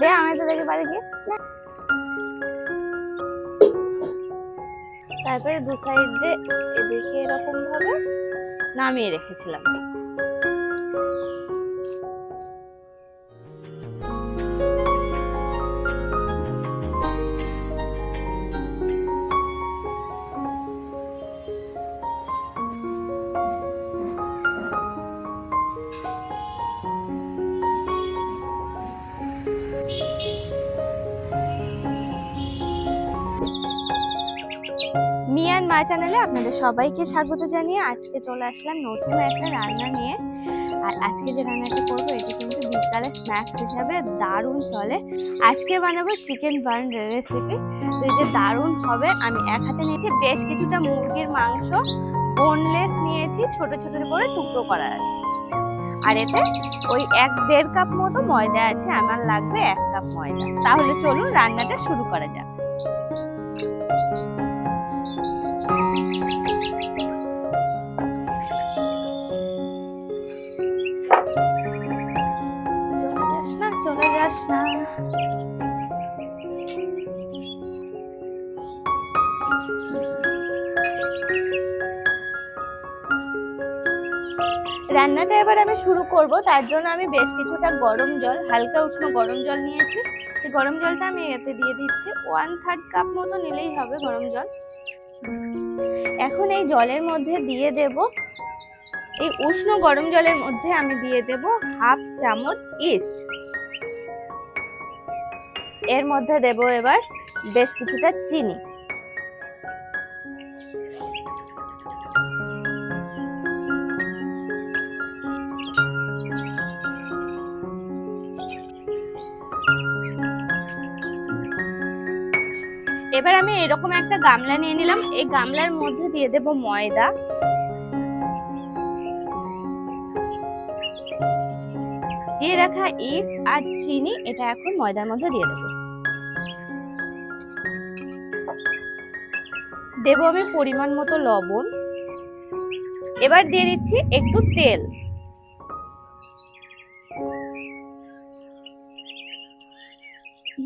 দে আমি তো পারি কি তারপরে দু সাইড দিয়ে এদিকে এরকম ভাবে নামিয়ে রেখেছিলাম। মা চ্যানেলে আপনাদের সবাইকে স্বাগত জানিয়ে আজকে চলে আসলাম নতুন একটা রান্না নিয়ে। আর আজকে যে রান্নাটা করব, এটি কিন্তু বিকালে স্ন্যাক্স হিসাবে দারুণ চলে। আজকে বানাবো চিকেন বার্ন রেসিপি তো এই যে দারুণ হবে, আমি এক হাতে নিয়েছি বেশ কিছুটা মুরগির মাংস বোনলেস নিয়েছি, ছোট ছোট করে টুকরো করা আছে। আর এতে ওই এক দেড় কাপ মতো ময়দা আছে, আমার লাগবে এক কাপ ময়দা। তাহলে চলুন রান্নাটা শুরু করা যাক। চলে রান্নাটা এবার আমি শুরু করব। তার জন্য আমি বেশ কিছুটা গরম জল, হালকা উষ্ণ গরম জল নিয়েছি। এই গরম জলটা আমি এতে দিয়ে দিচ্ছি। ওয়ান থার্ড কাপ মতো নিলেই হবে গরম জল। এখন এই জলের মধ্যে দিয়ে দেব। এই উষ্ণ গরম জলের মধ্যে আমি দিয়ে দেব হাফ চামচ ইস্ট এর মধ্যে দেব এবার বেশ কিছুটা চিনি। এবার আমি এরকম একটা গামলা নিয়ে নিলাম। এই গামলার মধ্যে দিয়ে দেব ময়দা। দিয়ে রাখা ইস্ট আর চিনি, এটা এখন ময়দার মধ্যে দিয়ে দেবো। দেব আমি পরিমাণ মতো লবণ। এবার দিয়ে দিচ্ছি একটু তেল।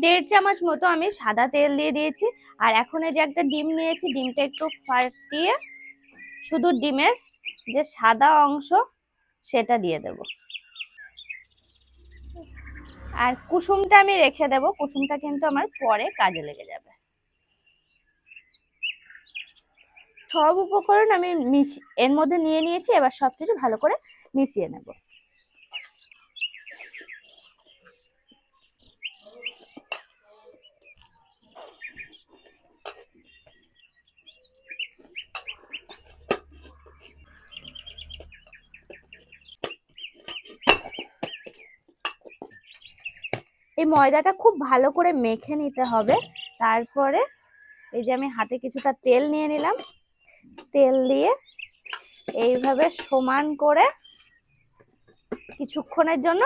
দেড় চামচ মতো আমি সাদা তেল দিয়ে দিয়েছি। আর এখন যে একটা ডিম নিয়েছি, ডিমটা একটু ফাটিয়ে শুধু ডিমের যে সাদা অংশ সেটা দিয়ে দেব। আর কুসুমটা আমি রেখে দেব। কুসুমটা কিন্তু আমার পরে কাজে লেগে যাবে। সব উপকরণ আমি এর মধ্যে নিয়ে নিয়েছি, এবার সবকিছু ভালো করে মিশিয়ে নেব। এই ময়দাটা খুব ভালো করে মেখে নিতে হবে। তারপরে এই যে আমি হাতে কিছুটা তেল নিয়ে নিলাম। তেল দিয়ে এইভাবে সমান করে কিছুক্ষণের জন্য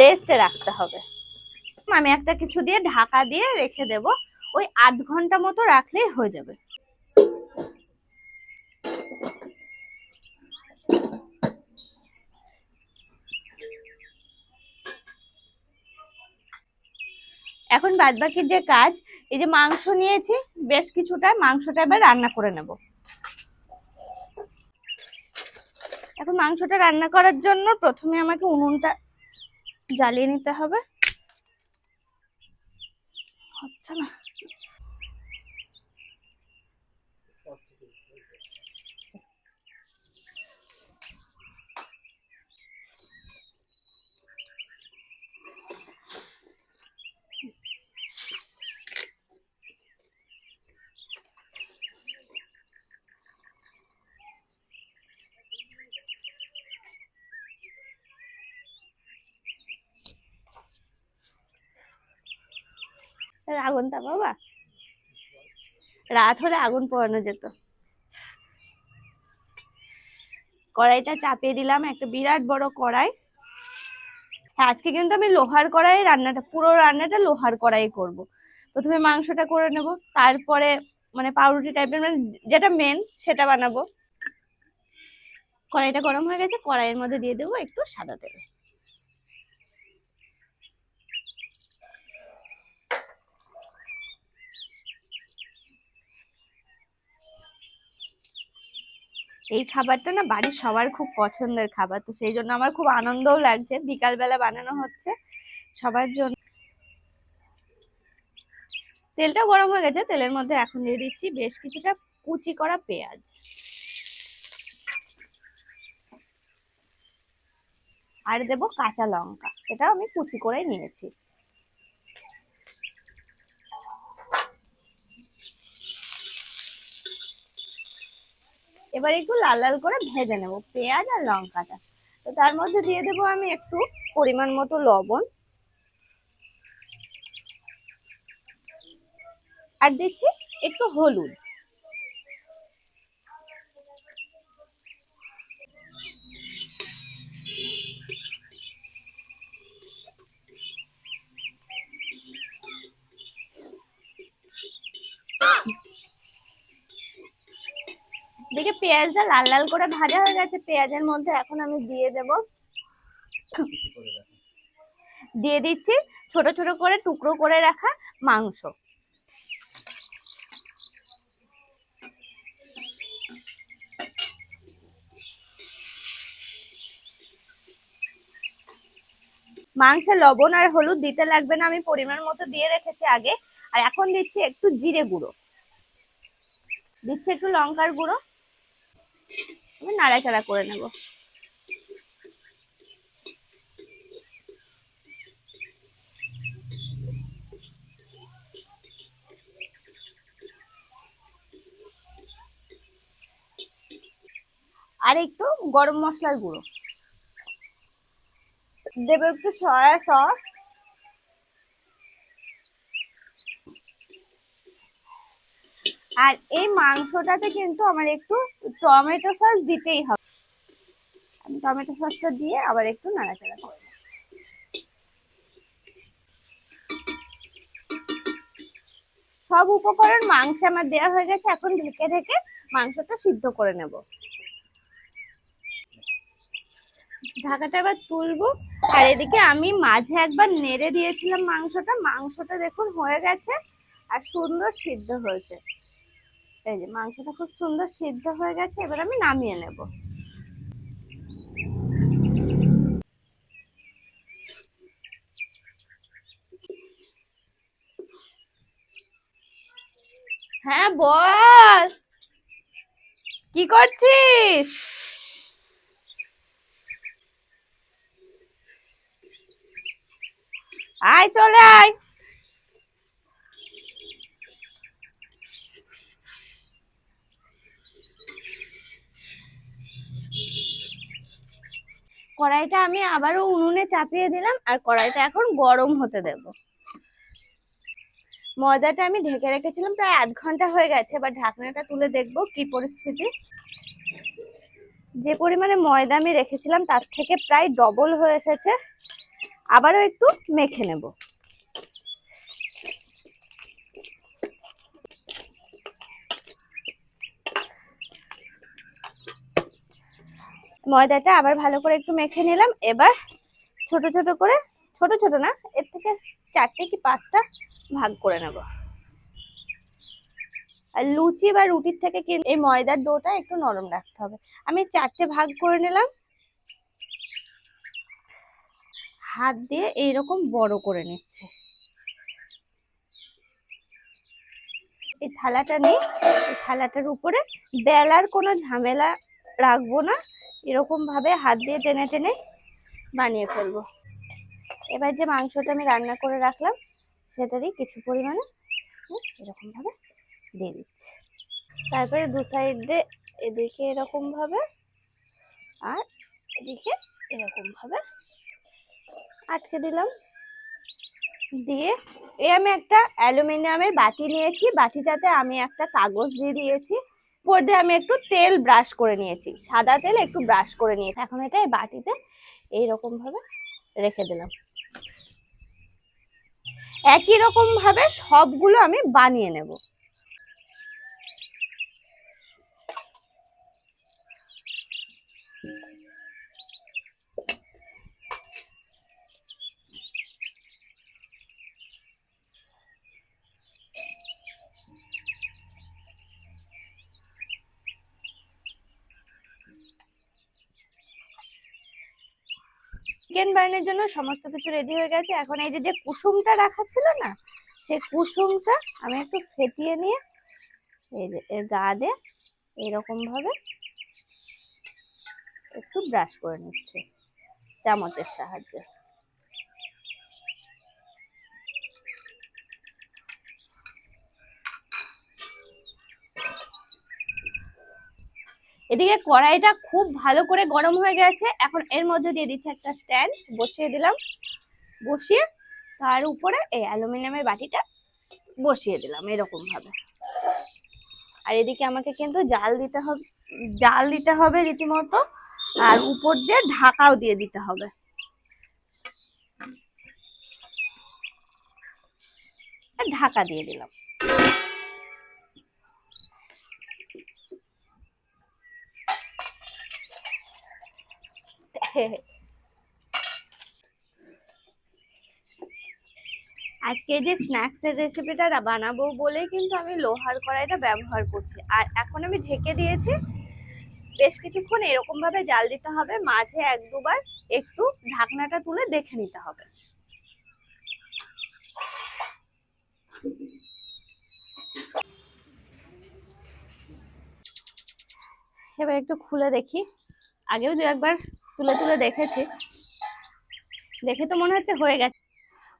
রেস্টে রাখতে হবে। আমি একটা কিছু দিয়ে ঢাকা দিয়ে রেখে দেব। ওই আধ ঘণ্টা মতো রাখলেই হয়ে যাবে। এখন বাদবাকির যে কাজ, এই যে মাংস নিয়েছি, বেশ কিছুটা মাংসটা এবার রান্না করে নেব। মাংসটা রান্না করার জন্য প্রথমে আমাকে উনুনটা জ্বালিয়ে নিতে হবে হচ্ছে না তাহলে আগুনটা বাবা। রাত হলে আগুন পোড়ানো যেত। কড়াইটা চাপিয়ে দিলাম, একটা বিরাট বড় কড়াই। হ্যাঁ আজকে কিন্তু আমি লোহার কড়াই রান্নাটা, পুরো রান্নাটা লোহার কড়াই করব। প্রথমে মাংসটা করে নেব, তারপরে মানে পাউরুটি টাইপের মানে যেটা মেন সেটা বানাবো। কড়াইটা গরম হয়ে গেছে, কড়াইয়ের মধ্যে দিয়ে দেবো একটু সাদা তেল। এই খাবারটা না বাড়ির সবার খুব পছন্দের খাবার, তো সেই জন্য আমার খুব আনন্দও লাগছে। বিকালবেলা বানানো হচ্ছে সবার জন্য। তেলটা গরম হয়ে গেছে, তেলের মধ্যে এখন দিয়ে দিচ্ছি বেশ কিছুটা কুচি করা পেঁয়াজ। আর দেব কাঁচা লঙ্কা, এটাও আমি কুচি করে নিয়েছি। এবার একটু লাল লাল করে ভেজে নেব, পেঁয়াজ আর লঙ্কাটা। তো তার মধ্যে দিয়ে দেবো আমি একটু পরিমাণ মতো লবণ। আর দিচ্ছি একটু হলুদ। দেখে পেঁয়াজটা লাল লাল করে ভাজা হয়ে গেছে, পেঁয়াজের মধ্যে এখন আমি দিয়ে দেব। দিয়ে দিচ্ছি ছোট ছোট করে টুকরো করে রাখা মাংস। মাংসে লবণ আর হলুদ দিতে লাগবে না, আমি পরিমাণ মতো দিয়ে রেখেছি আগে। আর এখন দিচ্ছি একটু জিরে গুঁড়ো। দিচ্ছি একটু লঙ্কার গুঁড়ো। আমি নাড়াচাড়া করে নেব। আর একটু গরম মশলার গুঁড়ো। দেবো একটু সয়া সস। আর এই মাংসটাতে কিন্তু আমার একটু টমেটো সস দিতেই হবে। আমি টমেটো সসটা দিয়ে আবার একটু নাড়াচাড়া করে সব উপকরণ মাংস আমার দেওয়া হয়ে গেছে, এখন ঢেকে ঢেকে মাংসটা সিদ্ধ করে নেব। ঢাকাটা এবার তুলবো। আর এদিকে আমি মাঝে একবার নেড়ে দিয়েছিলাম মাংসটা। মাংসটা দেখুন হয়ে গেছে আর সুন্দর সিদ্ধ হয়েছে। এই যে মাংসটা খুব সুন্দর সিদ্ধ হয়ে গেছে, এবার আমি নামিয়ে নেব। হ্যাঁ বল কি করছিস? আয়, চলে আয়। কড়াইটা আমি আবারও উনুনে চাপিয়ে দিলাম আর কড়াইটা এখন গরম হতে দেব। ময়দাটা আমি ঢেকে রেখেছিলাম, প্রায় আধ ঘণ্টা হয়ে গেছে, এবার ঢাকনাটা তুলে দেখব কি পরিস্থিতি। যে পরিমাণে ময়দা আমি রেখেছিলাম, তার থেকে প্রায় ডবল হয়ে এসেছে। আবারও একটু মেখে নেব। ময়দাটা আবার ভালো করে একটু মেখে নিলাম। এবার ছোট ছোট করে, ছোট ছোট না, এর থেকে চারটে কি পাঁচটা ভাগ করে নেব। আর লুচি বা রুটির থেকে কিন্তু এই ময়দার ডোটা একটু নরম রাখতে হবে। আমি চারটে ভাগ করে নিলাম। হাত দিয়ে এইরকম বড় করে নিচ্ছে। এই থালাটা নিয়ে এই থালাটার উপরে বেলার কোনো ঝামেলা রাখব না। এরকম ভাবে হাত দিয়ে টেনে টেনে বানিয়ে ফেলব। এবার যে মাংসটা আমি রান্না করে রাখলাম, সেটারই কিছু পরিমাণে এরকম ভাবে দিয়ে দিচ্ছি। তারপরে দু সাইড দিয়ে এদিকে এরকম ভাবে আর এদিকে এরকম ভাবে আটকে দিলাম। দিয়ে এ আমি একটা অ্যালুমিনিয়ামের বাটি নিয়েছি, বাটিটাতে আমি একটা কাগজ দিয়ে দিয়েছি। উপর দিয়ে আমি একটু তেল ব্রাশ করে নিয়েছি। সাদা তেল একটু ব্রাশ করে নিয়েছি। এখন এটা এই বাটিতে এইরকম ভাবে রেখে দিলাম। একই রকমভাবে সবগুলো আমি বানিয়ে নেব। চিকেন বার্নের জন্য সমস্ত কিছু রেডি হয়ে গেছে। এখন এই যে যে কুসুমটা রাখা ছিল না সে কুসুমটা আমি একটু ফেটিয়ে নিয়ে এই যে গা দিয়ে এরকমভাবে একটু ব্রাশ করে নিচ্ছে, চামচের সাহায্যে। এদিকে কড়াইটা খুব ভালো করে গরম হয়ে গেছে। এখন এর মধ্যে দিয়ে দিচ্ছে একটা স্ট্যান্ড, বসিয়ে দিলাম। বসিয়ে তার উপরে এই অ্যালুমিনিয়ামের বাটিটা বসিয়ে দিলাম এরকম ভাবে আর এদিকে আমাকে কিন্তু জাল দিতে হবে, জাল দিতে হবে রীতিমতো। আর উপর দিয়ে ঢাকাও দিয়ে দিতে হবে। ঢাকা দিয়ে দিলাম। আজকে যে স্ন্যাক্স এর রেসিপিটা বানাবো বলেই কিন্তু আমি লোহার কড়াইটা ব্যবহার করছি। আর এখন আমি ঢেকে দিয়েছি। বেশ কিছুক্ষণ এরকম ভাবে জাল দিতে হবে। মাঝে এক দুবার একটু ঢাকনাটা তুলে দেখে নিতে হবে। এবার একটু খুলে দেখি। আগেও দু একবার তুলে তুলে দেখেছি। দেখে তো মনে হচ্ছে হয়ে গেছে।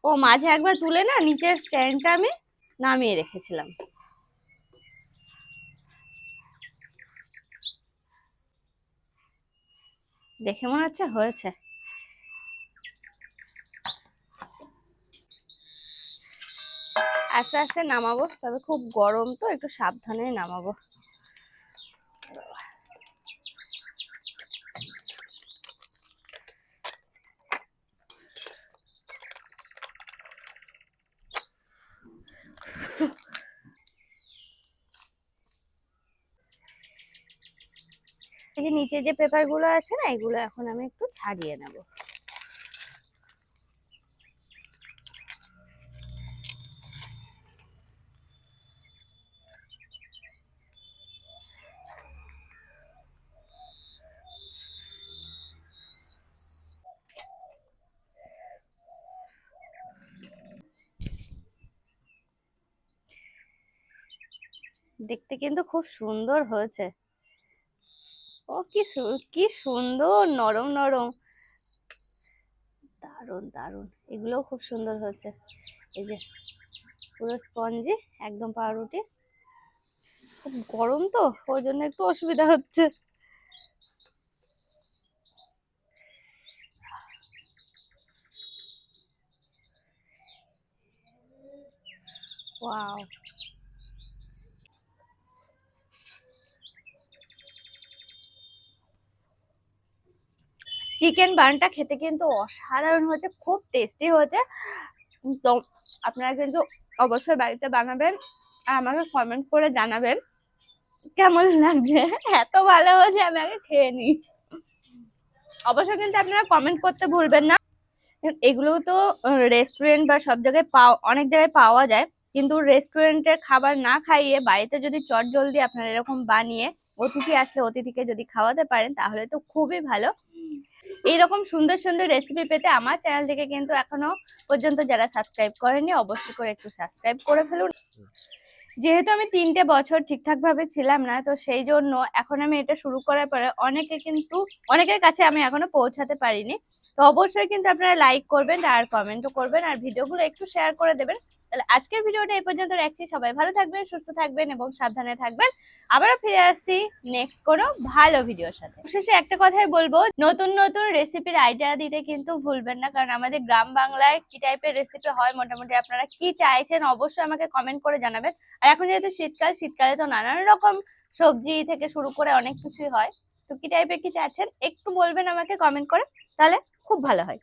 ও মাঝে একবার তুলে না নিচের স্ট্যান্ডটা আমি নামিয়ে রেখেছিলাম। দেখে মনে হচ্ছে হয়েছে। আস্তে আস্তে নামাবো। তবে খুব গরম তো, একটু সাবধানে নামাবো। নিচে যে পেপারগুলো আছে না, এগুলো এখন আমি একটু ছাড়িয়ে নেব। দেখতে কিন্তু খুব সুন্দর হয়েছে। ও কি কি সুন্দর, নরম নরম। দারুণ দারুণ এগুলোও খুব সুন্দর হয়েছে। এই যে, পুরো স্পঞ্জি, একদম পাউরুটি। খুব গরম তো, ওই জন্য একটু অসুবিধা হচ্ছে। ওয়াও। চিকেন বার্নটা খেতে কিন্তু অসাধারণ হয়েছে, খুব টেস্টি হয়েছে। তো আপনারা কিন্তু অবশ্যই বাড়িতে বানাবেন, আর আমাকে কমেন্ট করে জানাবেন, কেমন লাগছে? এত ভালো হয়েছে, আমি আগে খেয়ে নিই। অবশ্যই কিন্তু আপনারা কমেন্ট করতে ভুলবেন না। এগুলো তো রেস্টুরেন্ট বা সব জায়গায় পাওয়া অনেক জায়গায় পাওয়া যায়, কিন্তু রেস্টুরেন্টের খাবার না খাইয়ে বাড়িতে যদি চট জলদি আপনারা এরকম বানিয়ে অতিথি আসলে অতিথিকে যদি খাওয়াতে পারেন, তাহলে তো খুবই ভালো। এইরকম সুন্দর সুন্দর রেসিপি পেতে আমার চ্যানেলটিকে কিন্তু এখনও পর্যন্ত যারা সাবস্ক্রাইব করেনি অবশ্যই করে একটু সাবস্ক্রাইব করে ফেলুন। যেহেতু আমি তিনটে বছর ঠিকঠাক ভাবে ছিলাম না, তো সেই জন্য এখন আমি এটা শুরু করার পরে অনেকে কিন্তু, অনেকের কাছে আমি এখনও পৌঁছাতে পারিনি। তো অবশ্যই কিন্তু আপনারা লাইক করবেন আর কমেন্টও করবেন, আর ভিডিওগুলো একটু শেয়ার করে দেবেন। তাহলে আজকের ভিডিওটা এই পর্যন্ত রাখছি। সবাই ভালো থাকবেন, সুস্থ থাকবেন এবং সাবধানে থাকবেন। আবারও ফিরে আসছি নেক্সট কোনো ভালো ভিডিওর সাথে। শেষে একটা কথাই বলব, নতুন নতুন রেসিপির আইডিয়া দিতে কিন্তু ভুলবেন না, কারণ আমাদের গ্রাম বাংলায় কি টাইপের রেসিপি হয়, মোটামুটি আপনারা কি চাইছেন অবশ্যই আমাকে কমেন্ট করে জানাবেন। আর এখন যেহেতু শীতকাল, শীতকালে তো নানান রকম সবজি থেকে শুরু করে অনেক কিছুই হয়, তো কি টাইপের কি চাচ্ছেন একটু বলবেন আমাকে কমেন্ট করে, তাহলে খুব ভালো হয়।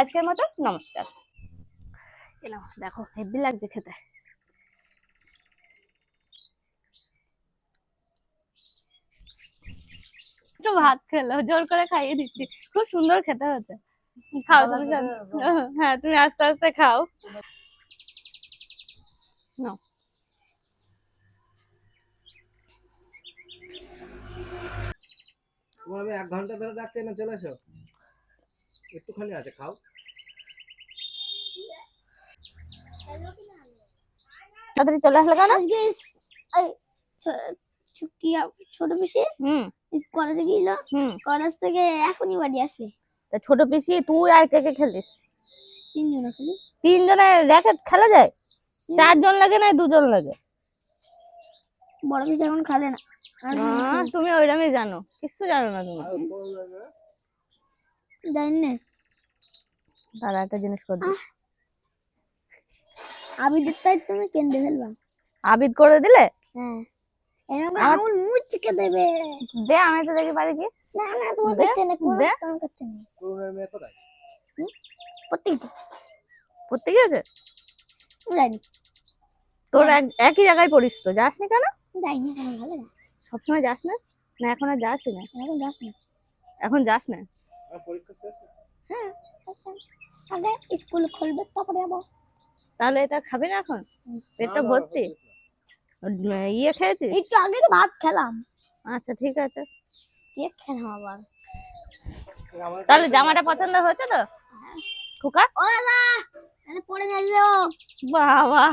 আজকের মতো নমস্কার। নাও, দেখো হেভি লাগছে খেতে। একটু ভাত খেলো জোর করে খাইয়ে দিচ্ছি। খুব সুন্দর খেতে হচ্ছে খাও তুমি হ্যাঁ তুমি আস্তে আস্তে খাও। নাও। তোমার আমি এক ঘণ্টা ধরে ডাকছি না চলে এসো। একটুখানি আছে খাও। তাড়াতাড়ি চলে আসলে কেন? ছোট পিসি হুম। কলেজে হুম। কলেজ থেকে এখনই বাড়ি আসবে। তা ছোট পিসি তুই আর কে কে খেলিস তিনজন খালি। তিনজনের র্যাকেট খেলা যায়? চারজন লাগে না দুজন লাগে? বড় পিসি এখন খেলে না। তুমি ওইরকমই জানো। কিছু জানো না তুমি। জানি না। দাদা একটা জিনিস করবি। আমি দেখতে তুমি কেন্দ্রে ফেলবা আবিদ করে দিলে? হ্যাঁ। এরকম আঙুল মুচকে দেবে। দে আমি তো দেখি পারি কি না না তোমার করতে না দে। কাম করতে না করুণার মেয়ে কোথায়? প্রত্যেকটা পড়তে গিয়েছে জানি। তোর এক- একই জায়গায় পড়িস তো যাস নি কেন? যাই না কেন ভালো না। সবসময় যাস না? না এখন আর যাস না। এখন যাস না। এখন যাস না? পরীক্ষা শেষ? হ্যাঁ আগে স্কুল খুলবে তারপরে যাব তাহলে এটা খাবে না এখন? পেটটা ভর্তি? ইয়ে খেয়েছিস? একটু আগে তো ভাত খেলাম। আচ্ছা ঠিক আছে। ইয়ে খেলাম আবার। তাহলে জামাটা পছন্দ হয়েছে তো? খোকা? ও বাবা তাহলে পড়ে যাইও বাবা।